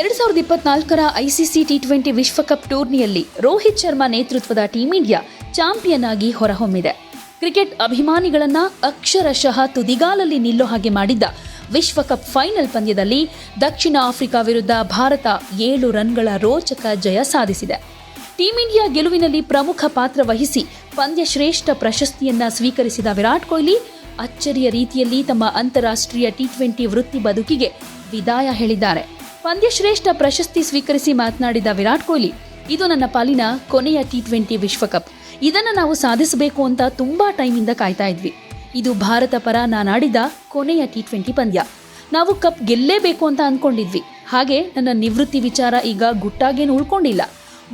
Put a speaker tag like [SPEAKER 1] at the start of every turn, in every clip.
[SPEAKER 1] ಎರಡ್ ಸಾವಿರದ ಇಪ್ಪತ್ನಾಲ್ಕರ ಐಸಿಸಿ ಟಿ ಟ್ವೆಂಟಿ ವಿಶ್ವಕಪ್ ಟೂರ್ನಿಯಲ್ಲಿ ರೋಹಿತ್ ಶರ್ಮಾ ನೇತೃತ್ವದ ಟೀಂ ಇಂಡಿಯಾ ಚಾಂಪಿಯನ್ ಆಗಿ ಹೊರಹೊಮ್ಮಿದೆ. ಕ್ರಿಕೆಟ್ ಅಭಿಮಾನಿಗಳನ್ನ ಅಕ್ಷರಶಃ ತುದಿಗಾಲಲ್ಲಿ ನಿಲ್ಲೋ ಹಾಗೆ ಮಾಡಿದ್ದ ವಿಶ್ವಕಪ್ ಫೈನಲ್ ಪಂದ್ಯದಲ್ಲಿ ದಕ್ಷಿಣ ಆಫ್ರಿಕಾ ವಿರುದ್ಧ ಭಾರತ ಏಳು ರನ್ಗಳ ರೋಚಕ ಜಯ ಸಾಧಿಸಿದೆ. ಟೀಂ ಇಂಡಿಯಾ ಗೆಲುವಿನಲ್ಲಿ ಪ್ರಮುಖ ಪಾತ್ರ ವಹಿಸಿ ಪಂದ್ಯ ಶ್ರೇಷ್ಠ ಪ್ರಶಸ್ತಿಯನ್ನ ಸ್ವೀಕರಿಸಿದ ವಿರಾಟ್ ಕೊಹ್ಲಿ ಅಚ್ಚರಿಯ ರೀತಿಯಲ್ಲಿ ತಮ್ಮ ಅಂತಾರಾಷ್ಟ್ರೀಯ ಟಿ ಟ್ವೆಂಟಿ ವೃತ್ತಿ ಬದುಕಿಗೆ ವಿದಾಯ ಹೇಳಿದ್ದಾರೆ. ಪಂದ್ಯಶ್ರೇಷ್ಠ ಪ್ರಶಸ್ತಿ ಸ್ವೀಕರಿಸಿ ಮಾತನಾಡಿದ ವಿರಾಟ್ ಕೊಹ್ಲಿ, ಇದು ನನ್ನ ಪಾಲಿನ ಕೊನೆಯ ಟಿ ಟ್ವೆಂಟಿ ವಿಶ್ವಕಪ್. ಇದನ್ನು ನಾವು ಸಾಧಿಸಬೇಕು ಅಂತ ತುಂಬಾ ಟೈಮಿಂದ ಕಾಯ್ತಾ ಇದ್ವಿ. ಇದು ಭಾರತ ಪರ ನಾನಾಡಿದ ಕೊನೆಯ ಟಿ ಟ್ವೆಂಟಿ ಪಂದ್ಯ. ನಾವು ಕಪ್ ಗೆಲ್ಲೇಬೇಕು ಅಂತ ಅಂದ್ಕೊಂಡಿದ್ವಿ ಹಾಗೆ ನನ್ನ ನಿವೃತ್ತಿ ವಿಚಾರ ಈಗ ಗುಟ್ಟಾಗೇನು ಉಳ್ಕೊಂಡಿಲ್ಲ.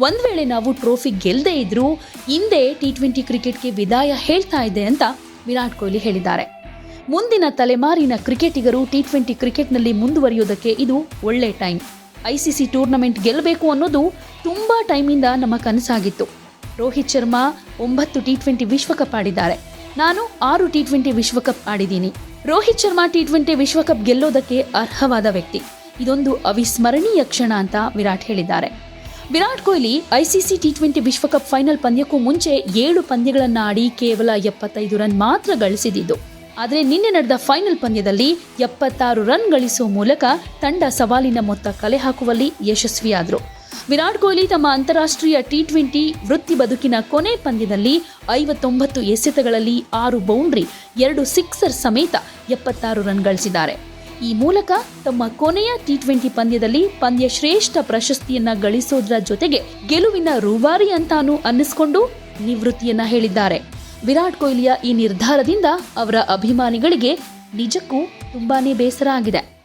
[SPEAKER 1] ಒಂದ್ ವೇಳೆ ನಾವು ಟ್ರೋಫಿ ಗೆಲ್ಲದೇ ಇದ್ರೂ ಹಿಂದೆ ಟಿ ಟ್ವೆಂಟಿ ಕ್ರಿಕೆಟ್ಗೆ ವಿದಾಯ ಹೇಳ್ತಾ ಇದೆ ಅಂತ ವಿರಾಟ್ ಕೊಹ್ಲಿ ಹೇಳಿದ್ದಾರೆ. ಮುಂದಿನ ತಲೆಮಾರಿನ ಕ್ರಿಕೆಟಿಗರು ಟಿ ಟ್ವೆಂಟಿ ಕ್ರಿಕೆಟ್ನಲ್ಲಿ ಮುಂದುವರಿಯೋದಕ್ಕೆ ಇದು ಒಳ್ಳೆ ಟೈಮ್. ಐಸಿಸಿ ಟೂರ್ನಮೆಂಟ್ ಗೆಲ್ಲಬೇಕು ಅನ್ನೋದು ತುಂಬಾ ಟೈಮಿಂದ ನಮ್ಮ ಕನಸಾಗಿತ್ತು. ರೋಹಿತ್ ಶರ್ಮಾ ಒಂಬತ್ತು ಟಿ ಟ್ವೆಂಟಿ ವಿಶ್ವಕಪ್ ಆಡಿದ್ದಾರೆ. ನಾನು ಆರು ಟಿ ಟ್ವೆಂಟಿ ವಿಶ್ವಕಪ್ ಆಡಿದ್ದೀನಿ. ರೋಹಿತ್ ಶರ್ಮಾ ಟಿ ಟ್ವೆಂಟಿ ವಿಶ್ವಕಪ್ ಗೆಲ್ಲೋದಕ್ಕೆ ಅರ್ಹವಾದ ವ್ಯಕ್ತಿ. ಇದೊಂದು ಅವಿಸ್ಮರಣೀಯ ಕ್ಷಣ ಅಂತ ವಿರಾಟ್ ಹೇಳಿದ್ದಾರೆ. Virat Kohli ICC T twenty ವಿಶ್ವಕಪ್ ಫೈನಲ್ ಪಂದ್ಯಕ್ಕೂ ಮುಂಚೆ ಏಳು ಪಂದ್ಯಗಳನ್ನು ಆಡಿ ಕೇವಲ ಎಪ್ಪತ್ತೈದು ರನ್ ಮಾತ್ರ ಗಳಿಸಿದ್ದು ಆದರೆ ನಿನ್ನೆ ನಡೆದ ಫೈನಲ್ ಪಂದ್ಯದಲ್ಲಿ ಎಪ್ಪತ್ತಾರು ರನ್ ಗಳಿಸುವ ಮೂಲಕ ತಂಡ ಸವಾಲಿನ ಮೊತ್ತ ಕಲೆ ಹಾಕುವಲ್ಲಿ ಯಶಸ್ವಿಯಾದರು. ವಿರಾಟ್ ಕೊಹ್ಲಿ ತಮ್ಮ ಅಂತಾರಾಷ್ಟ್ರೀಯ ಟಿ ಟ್ವೆಂಟಿ ವೃತ್ತಿ ಬದುಕಿನ ಕೊನೆ ಪಂದ್ಯದಲ್ಲಿ ಐವತ್ತೊಂಬತ್ತು ಎಸೆತಗಳಲ್ಲಿ ಆರು ಬೌಂಡ್ರಿ, ಎರಡು ಸಿಕ್ಸರ್ ಸಮೇತ ಎಪ್ಪತ್ತಾರು ರನ್ ಗಳಿಸಿದ್ದಾರೆ. ಈ ಮೂಲಕ ತಮ್ಮ ಕೊನೆಯ ಟಿ ಟ್ವೆಂಟಿ ಪಂದ್ಯದಲ್ಲಿ ಪಂದ್ಯ ಶ್ರೇಷ್ಠ ಪ್ರಶಸ್ತಿಯನ್ನ ಗಳಿಸೋದ್ರ ಜೊತೆಗೆ ಗೆಲುವಿನ ರೂವಾರಿ ಅಂತಾನೂ ಅನ್ನಿಸ್ಕೊಂಡು ನಿವೃತ್ತಿಯನ್ನ ಹೇಳಿದ್ದಾರೆ. ವಿರಾಟ್ ಕೊಹ್ಲಿಯ ಈ ನಿರ್ಧಾರದಿಂದ ಅವರ ಅಭಿಮಾನಿಗಳಿಗೆ ನಿಜಕ್ಕೂ ತುಂಬಾನೇ ಬೇಸರ ಆಗಿದೆ.